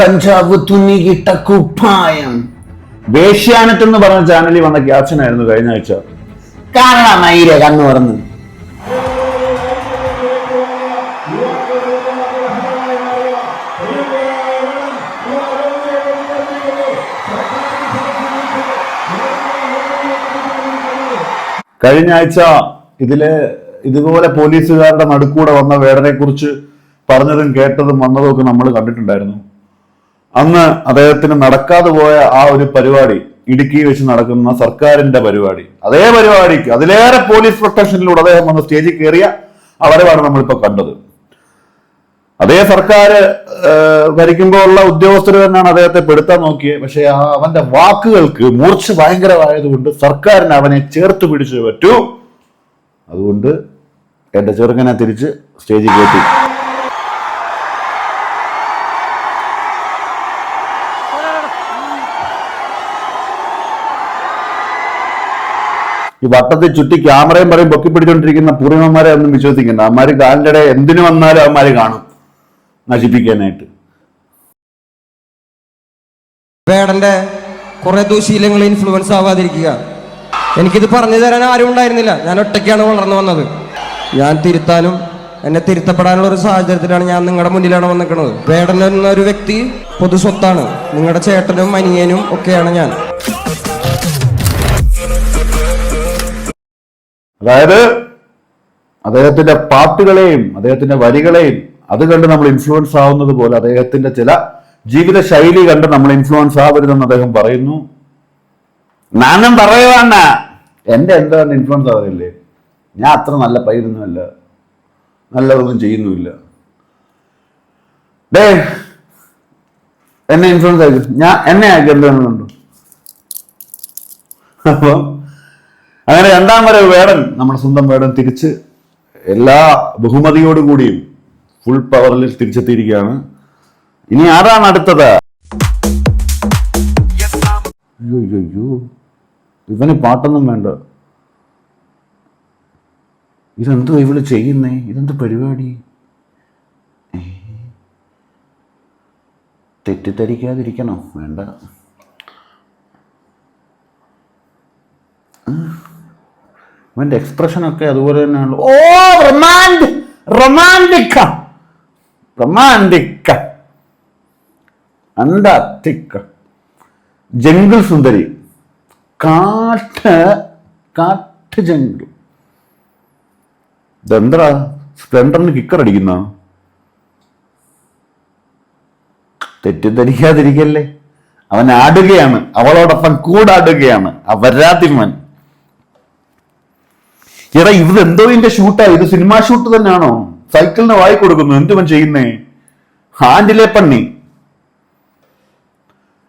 കഞ്ചാവ് തുന്നികിട്ട കുപ്പായം. വേഷ്യാനറ്റ് എന്ന് പറഞ്ഞ ചാനലിൽ വന്ന ക്യാപ്ഷൻ ആയിരുന്നു കഴിഞ്ഞ ആഴ്ച. കാണാ മയിലെ കണ്ണു പറഞ്ഞു. കഴിഞ്ഞ ആഴ്ച ഇതിലെ ഇതുപോലെ പോലീസുകാരുടെ നടുക്കൂടെ വന്ന വേടനെ കുറിച്ച് പറഞ്ഞതും കേട്ടതും വന്നതും ഒക്കെ നമ്മൾ കണ്ടിട്ടുണ്ടായിരുന്നു. അന്ന് അദ്ദേഹത്തിന് നടക്കാതെ പോയ ആ ഒരു പരിപാടി ഇടുക്കി വെച്ച് നടക്കുന്ന സർക്കാരിന്റെ പരിപാടി അതേ പരിപാടിക്ക് അതിലേറെ പോലീസ് പ്രൊട്ടക്ഷനിലൂടെ അദ്ദേഹം വന്ന് സ്റ്റേജിൽ കയറിയ ആ വരവാണ് നമ്മളിപ്പോ കണ്ടത്. അതേ സർക്കാർ ഭരിക്കുമ്പോൾ ഉള്ള ഉദ്യോഗസ്ഥർ തന്നെയാണ് അദ്ദേഹത്തെ പെടുത്താൻ നോക്കിയത് പക്ഷെ ആ അവന്റെ വാക്കുകൾക്ക് മൂർച്ച ഭയങ്കരമായതുകൊണ്ട് സർക്കാരിന് അവനെ ചേർത്ത് പിടിച്ചു പറ്റൂ. അതുകൊണ്ട് എന്റെ ചെറുക്കനെ തിരിച്ച് സ്റ്റേജിൽ കയറ്റി. ഈ വട്ടത്തിൽ ചുറ്റി ക്യാമറയും പറയും പൊക്കി പിടിച്ചോണ്ടിരിക്കുന്ന പൂർണിമന്മാരെ ഒന്നും വിശ്വസിക്കണ്ട. അവന്മാർ കാലിന്റെ എന്തിനു വന്നാലും അവന്മാർ കാണും. നശിപ്പിക്കാനായിട്ട്. വേടന്റെ കുറെ ദുശീലങ്ങൾ ഇൻഫ്ലുവൻസ് ആവാതിരിക്കുക. എനിക്കിത് പറഞ്ഞു തരാൻ ആരും ഉണ്ടായിരുന്നില്ല. ഞാൻ ഒറ്റയ്ക്കാണ് വളർന്നു വന്നത്. ഞാൻ തിരുത്താനും എന്നെ തിരുത്തപ്പെടാനുള്ള ഒരു സാഹചര്യത്തിലാണ് ഞാൻ നിങ്ങളുടെ മുന്നിലാണ് വന്നിരിക്കുന്നത്. വേടൻ എന്നൊരു വ്യക്തി പൊതു സ്വത്താണ്. നിങ്ങളുടെ ചേട്ടനും അനിയനും ഒക്കെയാണ് ഞാൻ. അതായത് അദ്ദേഹത്തിന്റെ പാട്ടുകളെയും അദ്ദേഹത്തിന്റെ വരികളെയും അത് കണ്ട് നമ്മൾ ഇൻഫ്ലുവൻസ് ആവുന്നത് പോലെ അദ്ദേഹത്തിന്റെ ചില ജീവിത ശൈലി കണ്ട് നമ്മൾ ഇൻഫ്ലുവൻസ് ആവരുതെന്ന് അദ്ദേഹം പറയുന്നു. നാനും പറയുവാണ് എന്റെ എന്താണ് ഇൻഫ്ലുവൻസ് ആവരില്ലേ ഞാൻ അത്ര നല്ല പയ്യനൊന്നുമല്ല നല്ലതൊന്നും ചെയ്യുന്നുമില്ല. ഡേ എന്നെ ഇൻഫ്ലുവൻസ് ആയിരിക്കും ഞാൻ എന്നെ ആക്കി എന്താണെന്നുണ്ടോ അപ്പം അങ്ങനെ രണ്ടാം വരെ വേടൻ നമ്മുടെ സ്വന്തം വേടൻ തിരിച്ച് എല്ലാ ബഹുമതിയോടുകൂടിയും ഫുൾ പവറിൽ തിരിച്ചെത്തിയിരിക്കുകയാണ്. ഇനി ആരാണ് അടുത്തത്? അയ്യോ ഇവന് പാട്ടൊന്നും വേണ്ട. ഇതെന്തോ ഇവൾ ചെയ്യുന്നേ? ഇതെന്ത് പരിപാടി? തെറ്റിദ്ധരിക്കാതിരിക്കണോ? വേണ്ട. അവന്റെ എക്സ്പ്രഷനൊക്കെ അതുപോലെ തന്നെയാണ് ഓ റൊമാൻഡ് റൊമാന്റിക്ക റൊമാന്റിക്ക അന്താത്തിക്ക ജംഗിൾ സുന്ദരി. കാട്ട് കാട്ട് ജംഗിൾ. ഇതെന്താ സ്പ്ലെൻഡറിന് കിക്കർ അടിക്കുന്ന? തെറ്റിദ്ധരിക്കാതിരിക്കല്ലേ? അവൻ ആടുകയാണ്. അവളോടൊപ്പം കൂടാടുകയാണ്. അവരാതിമൻ. എടാ ഇത് എന്തോ ഇതിന്റെ ഷൂട്ടാ ഇത് സിനിമാ ഷൂട്ട് തന്നെയാണോ? സൈക്കിളിന് വായി കൊടുക്കുന്നു. എന്തുവൻ ചെയ്യുന്നേ? ഹാൻഡിലെ പണ്ണി.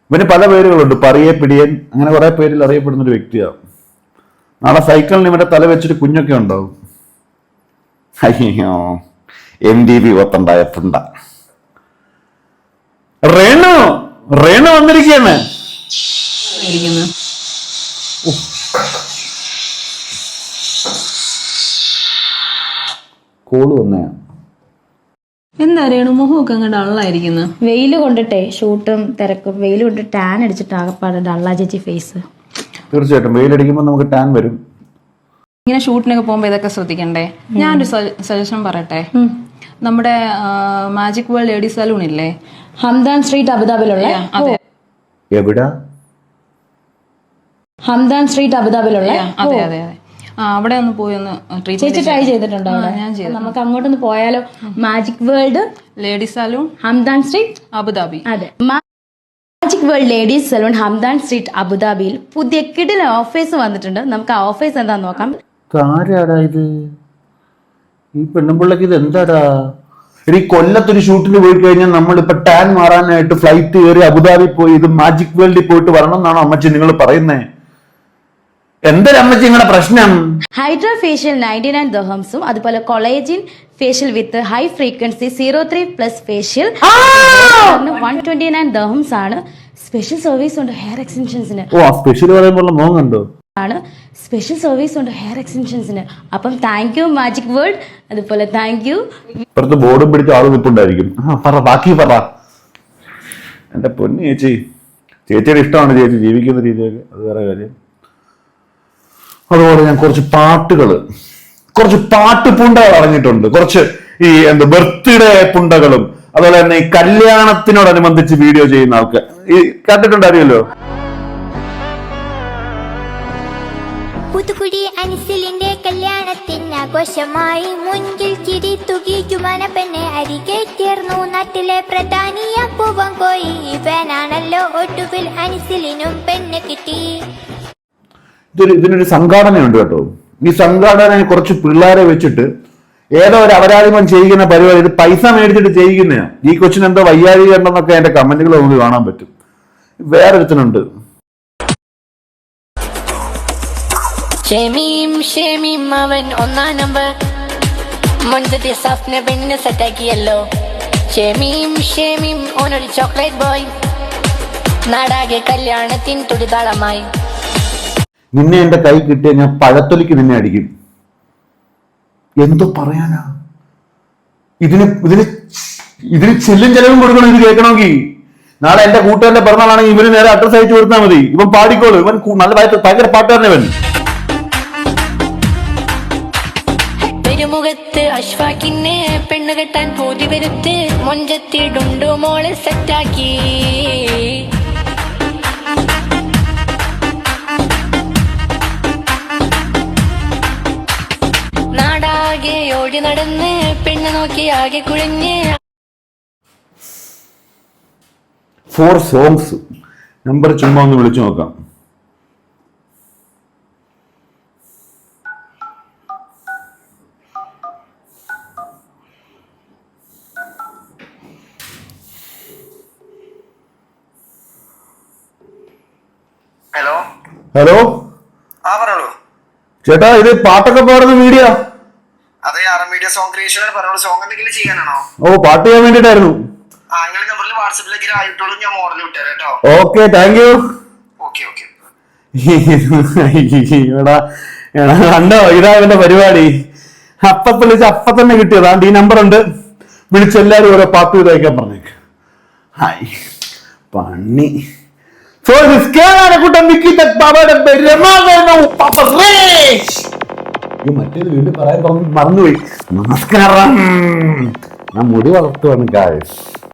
ഇവന് പല പേരുകളുണ്ട്. പറയെ പിടിയൻ അങ്ങനെ കുറെ പേരിൽ അറിയപ്പെടുന്ന ഒരു വ്യക്തിയാണ് നാളെ സൈക്കിളിന് ഇവന്റെ തല വെച്ചിട്ട് കുഞ്ഞൊക്കെ ഉണ്ടാവും അയ്യോ. എം ഡി ബി ഒത്തുണ്ടായ പുണ്ട. റേണു! റേണു വന്നിരിക്കുകയാണ്. ഇരിക്കുന്നു കോൾ വന്നെയാണ് എന്താ അറിയണു മുഖമൊക്കെ അങ്ങ് ഡള്ളായിരിക്കുന്നു. വെയിൽ കൊണ്ടിട്ടേ ഷൂട്ടും തിരക്കും. വെയിൽ കൊണ്ട് ടാൻ അടിച്ചിട്ട് ആകപ്പാട് ഡള്ളാ ചേച്ചി ഫേസ്. തീർച്ചയായിട്ടും. വെയിലടിക്കുമ്പോൾ നമുക്ക് ടാൻ വരും. ഇങ്ങനെ ഷൂട്ടിനൊക്കെ പോകുമ്പോ ഇതൊക്കെ ശ്രദ്ധിക്കണ്ടേ? ഞാനൊരു സജഷൻ പറയട്ടെ. നമ്മുടെ മാജിക് വേൾഡ് ലേഡി സലൂൺ ഇല്ലേ? ഹംദാൻ സ്ട്രീറ്റ് അബുദാബിലുള്ള അതെ. എവിടാ? ഹംദാൻ സ്ട്രീറ്റ് അബുദാബിലുള്ള അതെ അതെ അതെ. അവിടെ ഒന്ന് പോയി ഒന്ന് ചേച്ചി ട്രൈ ചെയ്തിട്ടുണ്ടോ ഞാൻ ചെയ്തു. നമുക്ക് അങ്ങോട്ടൊന്ന് പോയാലോ? Magic world ladies salon Hamdan street Abu Dhabi അതെ. Magic world ladies salon Hamdan street അബുദാബിയിൽ പുതിയ കിടില ഓഫീസ് വന്നിട്ടുണ്ട്. നമുക്ക് ആ ഓഫീസ് എന്താ നോക്കാം. ആരാടാ ഇത്? ഈ പെണ്ണുമ്പിള്ളക്ക് ഇത് എന്താടാ? ഇനി കൊല്ലത്തൊരു ഷൂട്ടിന് പോയി കഴിഞ്ഞാൽ നമ്മളിപ്പോ ടാൻ മാറാനായിട്ട് ഫ്ലൈറ്റ് കയറി അബുദാബി പോയി ഇത് മാജിക് വേൾഡിൽ പോയിട്ട് വരണം എന്നാണ് അമ്മച്ചി നിങ്ങൾ പറയുന്നേ? എന്തൊരു അമ്മച്ചി നിങ്ങളുടെ പ്രശ്നം? ഹൈഡ്രോ ഫേഷ്യൽ നയന്റി നയൻ ദഹംസും അതുപോലെ collagen facial with high frequency zero three plus facial one twenty nine dirhams ആണ്. സ്പെഷ്യൽ സർവീസ് ഉണ്ട് ഹെയർ എക്സ്റ്റൻഷൻസിന് ഓ സ്പെഷ്യൽ പറയുമ്പോൾ മോൻ കണ്ടോ? ആണ്. സ്പെഷ്യൽ സർവീസ് ഉണ്ട് ഹെയർ എക്സ്റ്റൻഷൻസിന് അപ്പം താങ്ക് യു മാജിക് വേൾഡ് അതുപോലെ താങ്ക് യു ഇപ്പുറത്ത് ബോർഡും പിടിച്ച ആൾ നിൽപ്പുണ്ടായിരിക്കും പറ ബാക്കി പറ. എന്റെ പൊന്നു ചേച്ചി. ചേച്ചിയുടെ ഇഷ്ടമാണ് ചേച്ചി ജീവിക്കുന്ന രീതിയൊക്കെ അത് വേറെ കാര്യം. അതുപോലെ ഞാൻ കുറച്ച് പാട്ടുകൾ കുറച്ച് പാട്ട് പുണ്ടകൾ അറിഞ്ഞിട്ടുണ്ട് കുറച്ച് ഈ എന്താ ബർത്ത്ഡേ പുണ്ടകളും അതുപോലെ തന്നെ ഈ കല്യാണത്തിനോടനുബന്ധിച്ച് വീഡിയോ ചെയ്യുന്ന ആൾക്ക് ഈ കണ്ടിട്ടുണ്ട് അറിയല്ലോ പുതുക്കുടി അനിസിലിന്റെ കല്യാണത്തിന് ആഘോഷമായി മുൻകിൽ ചിരി തുകിച്ചു മനപ്പെന്നെ അരികെ ചേർന്നു. നാട്ടിലെ പ്രധാനിയ പൂവൻ കോയി. ഇവനാണല്ലോ ഒടുവിൽ അനിസിലിനും പെണ്ണ് കിട്ടി. ഇതൊരു ഇതിനൊരു സംഘാടനയുണ്ട് കേട്ടോ. ഈ സംഘാടന കുറച്ച് പിള്ളേരെ വെച്ചിട്ട് ഏതോ ഒരു അപരാധിമം ചെയ്യുന്ന പരിപാടി ഇത് പൈസ മേടിച്ചിട്ട് ചെയ്യിക്കുന്നതാണ് ഈ കൊച്ചിന് എന്തോ വയ്യാഴികണ്ടെന്നൊക്കെ എന്റെ കമന്റുകൾ നമുക്ക് കാണാൻ പറ്റും. വേറൊരുത്തനുണ്ട്. ഷെമീം ചോക്ലേറ്റ് ബോയ് നാടാകെ കല്യാണത്തിൻ തുടിതാളമായി. നിന്നെ എന്റെ കൈ കിട്ടിയ ഞാൻ പഴത്തൊലിക്ക് നിന്നെ അടിക്കും. എന്തോ പറയാനാ? ഇതിന് ഇതിന് ഇതിന് ചെല്ലും ചെലവും കൊടുക്കണം ഇത് കേൾക്കണമെങ്കിൽ നാളെ എന്റെ കൂട്ടുകാരന്റെ പിറന്നാളാണെങ്കിൽ ഇവന് നേരെ അഡ്രസ് അയച്ചു കൊടുത്താൽ മതി. ഇവൻ പാടിക്കോളൂ. ഇവൻ നല്ല ഭയങ്കര- പാട്ടുകാരനവൻ പെരുമുഖത്ത് അഷ്ഫാക്കിന്നെ പെണ്ണ് കെട്ടാൻ പൂതി വരുത്ത് മൊഞ്ചത്തിടുണ്ടു മോളെ സെറ്റാക്കി നടന്ന് പെണ്ണ് നോക്കി ആകെ കുഴഞ്ഞ്. ഫോർ സോങ്സ് നമ്പർ ചുമ്മാ ഒന്ന് വിളിച്ചു നോക്കാം. ഹലോ ഹലോ ആ പറഞ്ഞോളൂ. ചേട്ടാ ഇത് പാട്ടൊക്കെ പാടുന്ന വീഡിയോ അതെ ആർ മീഡിയ സോങ് ക്രിയേഷൻ പറഞ്ഞോളൂ സോങ് എന്തെങ്കിലും ചെയ്യാനാണോ? ഓ പാട്ട് ചെയ്യാൻ വേണ്ടിട്ടായിരുന്നു ആ നിങ്ങൾ നമ്പറിൽ വാട്സപ്പിലേക്ക് ഞാൻ മോഡൽ വിട്ടുതരാം കേട്ടോ. Okay thank you okay okay എടാ എടാ കണ്ടോ? ഇതാ ഇവന്റെ പരിപാടി. അപ്പൊ വിളിച്ച് അപ്പ തന്നെ കിട്ടിയതാ. ഈ നമ്പർ ഉണ്ട്. വിളിച്ചെല്ലാരും ഓരോ പാട്ട് ഇതായിക്കാൻ പറഞ്ഞേക്ക്. ഹായ് പണി സോ കുട്ടൻ മറ്റേത് വീണ്ടും പറയാൻ പറഞ്ഞു മറന്നുപോയി. നമസ്കാരം. ഞാൻ മുടി വളർത്തുവാണ് ഗായ്സ്